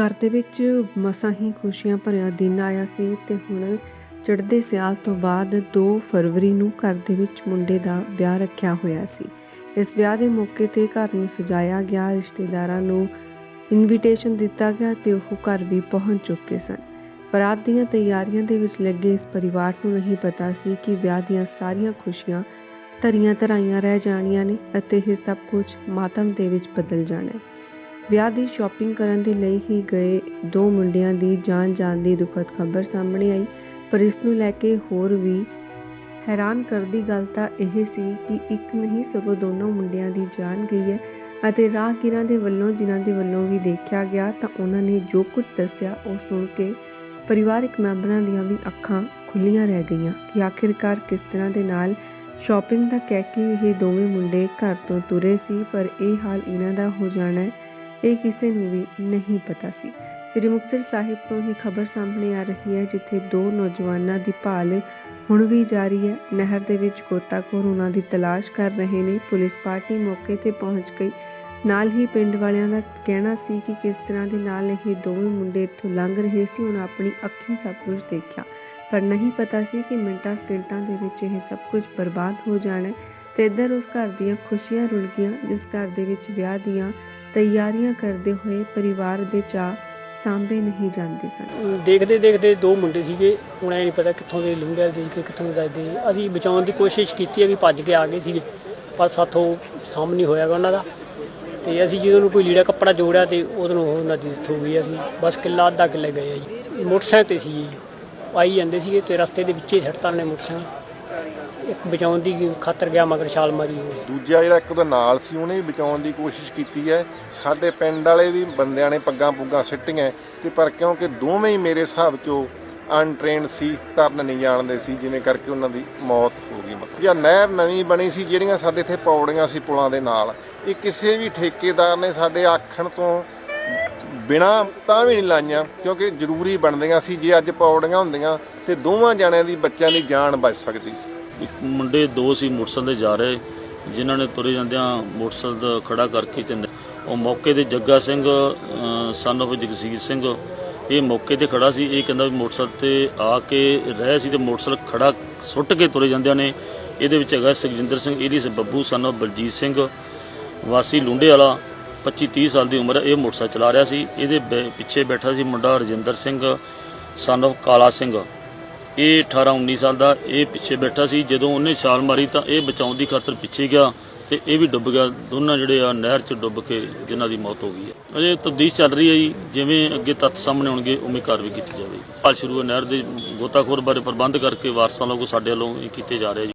ਘਰ ਦੇ ਵਿੱਚ ਮਸਾਂ ਹੀ ਖੁਸ਼ੀਆਂ ਭਰਿਆ ਦਿਨ ਆਇਆ ਸੀ ਤੇ ਹੁਣ ਚੜ੍ਹਦੇ ਸਿਆਲ ਤੋਂ ਬਾਅਦ 2 ਫਰਵਰੀ ਨੂੰ ਘਰ ਦੇ ਵਿੱਚ ਮੁੰਡੇ ਦਾ ਵਿਆਹ ਰੱਖਿਆ ਹੋਇਆ ਸੀ। ਇਸ ਵਿਆਹ ਦੇ ਮੌਕੇ ਤੇ ਘਰ ਨੂੰ ਸਜਾਇਆ ਗਿਆ, ਰਿਸ਼ਤੇਦਾਰਾਂ ਨੂੰ ਇਨਵੀਟੇਸ਼ਨ ਦਿੱਤਾ ਗਿਆ ਤੇ ਉਹ ਘਰ ਵੀ ਪਹੁੰਚ ਚੁੱਕੇ ਸਨ। ਬਰਾਤ ਦੀਆਂ ਤਿਆਰੀਆਂ ਦੇ ਵਿੱਚ ਲੱਗੇ ਇਸ ਪਰਿਵਾਰ ਨੂੰ ਨਹੀਂ ਪਤਾ ਸੀ ਕਿ ਵਿਆਹ ਦੀਆਂ ਸਾਰੀਆਂ ਖੁਸ਼ੀਆਂ ਧਰੀਆਂ ਧਰਾਈਆਂ ਰਹਿ ਜਾਣੀਆਂ ਨੇ ਅਤੇ ਇਹ ਸਭ ਕੁਝ ਮਾਤਮ ਦੇ ਵਿੱਚ ਬਦਲ ਜਾਣਾ ਹੈ। ਵਿਆਹ ਦੀ ਸ਼ਾਪਿੰਗ ਕਰਨ ਦੇ ਲਈ ਹੀ ਗਏ ਦੋ ਮੁੰਡਿਆਂ ਦੀ ਜਾਨ ਜਾਣ ਦੀ ਦੁਖਦ ਖਬਰ ਸਾਹਮਣੇ ਆਈ, ਪਰ ਇਸ ਨੂੰ ਲੈ ਕੇ ਹੋਰ ਵੀ ਹੈਰਾਨ ਕਰਦੀ ਗੱਲ ਤਾਂ ਇਹ ਸੀ ਕਿ ਇੱਕ ਨਹੀਂ ਸਗੋਂ ਦੋਨੋਂ ਮੁੰਡਿਆਂ ਦੀ ਜਾਨ ਗਈ ਹੈ ਅਤੇ ਰਾਹਗੀਰਾਂ ਦੇ ਵੱਲੋਂ, ਜਿਨ੍ਹਾਂ ਦੇ ਵੱਲੋਂ ਵੀ ਦੇਖਿਆ ਗਿਆ ਤਾਂ ਉਹਨਾਂ ਨੇ ਜੋ ਕੁਝ ਦੱਸਿਆ ਉਹ ਸੁਣ ਕੇ ਪਰਿਵਾਰਕ ਮੈਂਬਰਾਂ ਦੀਆਂ ਵੀ ਅੱਖਾਂ ਖੁੱਲੀਆਂ ਰਹਿ ਗਈਆਂ ਕਿ ਆਖਿਰਕਾਰ ਕਿਸ ਤਰ੍ਹਾਂ ਦੇ ਨਾਲ ਸ਼ਾਪਿੰਗ ਦਾ ਕਹਿ ਕੇ ਇਹ ਦੋਵੇਂ ਮੁੰਡੇ ਘਰ ਤੋਂ ਤੁਰੇ ਸੀ, ਪਰ ਇਹ ਹਾਲ ਇਹਨਾਂ ਦਾ ਹੋ ਜਾਣਾ ਇਹ ਕਿਸੇ ਨੂੰ ਵੀ ਨਹੀਂ ਪਤਾ ਸੀ। ਸ੍ਰੀ ਮੁਕਤਸਰ ਸਾਹਿਬ ਤੋਂ ਹੀ ਖਬਰ ਸਾਹਮਣੇ ਆ ਰਹੀ ਹੈ, ਜਿੱਥੇ ਦੋ ਨੌਜਵਾਨਾਂ ਦੀ ਭਾਲ ਹੁਣ ਵੀ ਜਾਰੀ ਹੈ। ਨਹਿਰ ਦੇ ਵਿੱਚ ਗੋਤਾਖੋਰ ਉਹਨਾਂ ਦੀ ਤਲਾਸ਼ ਕਰ ਰਹੇ ਨੇ। ਪੁਲਿਸ ਪਾਰਟੀ ਮੌਕੇ ਤੇ ਪਹੁੰਚ ਗਈ। ਨਾਲ ਹੀ ਪਿੰਡ ਵਾਲਿਆਂ ਦਾ ਕਹਿਣਾ ਸੀ ਕਿ ਕਿਸ ਤਰ੍ਹਾਂ ਦੇ ਨਾਲ ਇਹ ਦੋਵੇਂ ਮੁੰਡੇ ਇੱਥੋਂ ਲੰਘ ਰਹੇ ਸੀ ਉਹਨਾਂ ਆਪਣੀ ਅੱਖੀਂ ਸਭ ਕੁਝ ਦੇਖਿਆ। ਪਰ ਨਹੀਂ ਪਤਾ ਸੀ ਕਿ ਮਿੰਟਾਂ ਸਕਿੰਟਾਂ ਦੇ ਵਿੱਚ ਇਹ ਸਭ ਕੁਝ ਬਰਬਾਦ ਹੋ ਜਾਣਾ ਤੇ ਇੱਧਰ ਉਸ ਘਰ ਦੀਆਂ ਖੁਸ਼ੀਆਂ ਰੁਲ ਗਈਆਂ ਜਿਸ ਘਰ ਦੇ ਵਿੱਚ ਵਿਆਹ ਦੀਆਂ ਤਿਆਰੀਆਂ ਕਰਦੇ ਹੋਏ ਪਰਿਵਾਰ ਦੇ ਚਾਅ ਸਾਂਭੇ ਨਹੀਂ ਜਾਂਦੇ ਸਨ। ਦੇਖਦੇ ਦੇਖਦੇ ਦੋ ਮੁੰਡੇ ਸੀਗੇ, ਹੁਣ ਐ ਨਹੀਂ ਪਤਾ ਕਿੱਥੋਂ ਦੇ ਲੰਘਿਆ ਦੇ ਕੇ ਕਿੱਥੋਂ ਦੇ ਦੱਸਦੇ ਅਸੀਂ ਬਚਾਉਣ ਦੀ ਕੋਸ਼ਿਸ਼ ਕੀਤੀ ਹੈ ਵੀ ਭੱਜ ਕੇ ਆ ਗਏ ਸੀਗੇ, ਪਰ ਸਾਥੋਂ ਸਾਹਮਣੇ ਹੋਇਆਗਾ ਉਹਨਾਂ ਦਾ। ਤੇ ਅਸੀਂ ਜਦੋਂ ਨੂੰ ਕੋਈ ਲੀੜਾ ਕੱਪੜਾ ਜੋੜਿਆ ਤੇ ਉਦੋਂ ਨੂੰ ਉਹਨਾਂ ਦੀ ਡੈਥ ਹੋ ਗਈ ਅਸੀਂ। ਬਸ ਕਿੱਲਾ ਅੱਧਾ ਕਿੱਲੇ ਗਏ ਜੀ। ਮੋਟਰਸਾਈਕਲ ਤੇ ਸੀ ਜੀ। ਆਈ ਜਾਂਦੇ ਸੀਗੇ ਤੇ ਰਸਤੇ ਦੇ ਵਿੱਚੇ ਛੱਡਤਾ ਨੇ ਮੋਟਰਸਾਈਕਲ। ਇੱਕ ਬਚਾਉਣ ਦੀ ਖਾਤਰ ਗਿਆ ਮਗਰ ਛਾਲ ਮਾਰੀ ਉਹ ਦੂਜਾ ਜਿਹੜਾ ਇੱਕ ਉਹਦਾ ਨਾਲ ਸੀ, ਉਹਨੇ ਵੀ ਬਚਾਉਣ ਦੀ ਕੋਸ਼ਿਸ਼ ਕੀਤੀ ਹੈ। ਸਾਡੇ ਪਿੰਡ ਵਾਲੇ ਵੀ ਬੰਦਿਆਂ ਨੇ ਪੱਗਾਂ ਪੁੱਗਾਂ ਸਿੱਟੀਆਂ। ਤੇ ਪਰ ਕਿਉਂਕਿ ਦੋਵੇਂ ਹੀ ਮੇਰੇ ਹਿਸਾਬ ਚੋਂ ਅਨਟ੍ਰੇਨਡ ਸੀ, ਤਰਨ ਨਹੀਂ ਜਾਣਦੇ ਸੀ, ਜਿਵੇਂ ਕਰਕੇ ਉਹਨਾਂ ਦੀ ਮੌਤ ਹੋ ਗਈ। ਜਾਂ ਨਹਿਰ ਨਵੀਂ ਬਣੀ ਸੀ, ਜਿਹੜੀਆਂ ਸਾਡੇ ਇੱਥੇ ਪੌੜੀਆਂ ਸੀ ਪੁਲਾਂ ਦੇ ਨਾਲ। ਇਹ ਕਿਸੇ ਵੀ ਠੇਕੇਦਾਰ ਨੇ ਸਾਡੇ ਆਖਣ ਤੋਂ ਬਿਨਾ ਤਾਂ ਵੀ ਨਹੀਂ ਲਾਈਆਂ, ਕਿਉਂਕਿ ਜ਼ਰੂਰੀ ਬਣਦੀਆਂ ਸੀ, ਜੇ ਅੱਜ ਪੌੜੀਆਂ ਹੁੰਦੀਆਂ ਤੇ ਦੋਵਾਂ ਜਣਿਆਂ ਦੀ ਬੱਚਿਆਂ ਦੀ ਜਾਨ ਬਚ ਸਕਦੀ ਸੀ। ਇੱਕ ਮੁੰਡੇ, ਦੋ ਸੀ ਮੋਟਰਸਾਈਕਲ ਤੇ ਜਾ ਰਹੇ, ਜਿਨ੍ਹਾਂ ਨੇ ਤੁਰੇ ਜਾਂਦਿਆਂ ਮੋਟਰਸਾਈਕਲ ਦਾ ਖੜਾ ਕਰਕੇ ਤੇ ਉਹ ਮੌਕੇ ਤੇ ਜੱਗਾ ਸਿੰਘ ਸਨ of ਜਗਸੀਰ ਸਿੰਘ, ਇਹ ਮੌਕੇ ਤੇ ਖੜਾ ਸੀ। ਇਹ ਕਹਿੰਦਾ ਵੀ ਮੋਟਰਸਾਈਕਲ ਤੇ ਆ ਕੇ ਰਹਿ ਸੀ ਤੇ ਮੋਟਰਸਾਈਕਲ ਖੜਾ ਸੁੱਟ ਕੇ ਤੁਰੇ ਜਾਂਦਿਆਂ ਨੇ। ਇਹਦੇ ਵਿੱਚ ਹੈਗਾ ਸੁਖਜਿੰਦਰ ਸਿੰਘ, ਇਹਦੀ ਬੱਬੂ ਸਨ of ਬਲਜੀਤ ਸਿੰਘ, ਵਾਸੀ ਲੁੰਡੇ ਵਾਲਾ 25 30 ਸਾਲ ਦੀ ਉਮਰ ਇਹ ਮੋਟਰਸਾਈਕਲ ਚਲਾ ਰਿਹਾ ਸੀ। ਇਹਦੇ ਬੈ- ਪਿੱਛੇ ਬੈਠਾ ਸੀ ਮੁੰਡਾ ਰਜਿੰਦਰ ਸਿੰਘ ਸਨ of ਕਾਲਾ ਸਿੰਘ। ਇਹ 18 19 ਸਾਲ ਦਾ, ਇਹ ਪਿੱਛੇ ਬੈਠਾ ਸੀ। ਜਦੋਂ ਉਹਨੇ ਛਾਲ ਮਾਰੀ ਤਾਂ ਇਹ ਬਚਾਉਣ ਦੀ ਖਾਤਰ ਪਿੱਛੇ ਗਿਆ ਤੇ ਇਹ ਵੀ ਡੁੱਬ ਗਿਆ। ਦੋਨਾਂ ਜਿਹੜੇ ਆ ਨਹਿਰ 'ਚ ਡੁੱਬ ਕੇ ਜਿਨ੍ਹਾਂ ਦੀ ਮੌਤ ਹੋ ਗਈ ਹੈ। ਅਜੇ ਤਬਦੀਸ਼ ਚੱਲ ਰਹੀ ਹੈ ਜੀ। ਜਿਵੇਂ ਅੱਗੇ ਤੱਥ ਸਾਹਮਣੇ ਆਉਣਗੇ, ਉਵੇਂ ਕਾਰਵਾਈ ਕੀਤੀ ਜਾਵੇਗੀ। ਹਾਲ ਸ਼ੁਰੂ ਹੈ ਨਹਿਰ ਦੇ ਗੋਤਾਖੋਰ ਬਾਰੇ ਪ੍ਰਬੰਧ ਕਰਕੇ ਵਾਰਸਾਂ ਵੱਲੋਂ ਸਾਡੇ ਵੱਲੋਂ ਇਹ ਕੀਤੇ ਜਾ ਰਹੇ ਜੀ।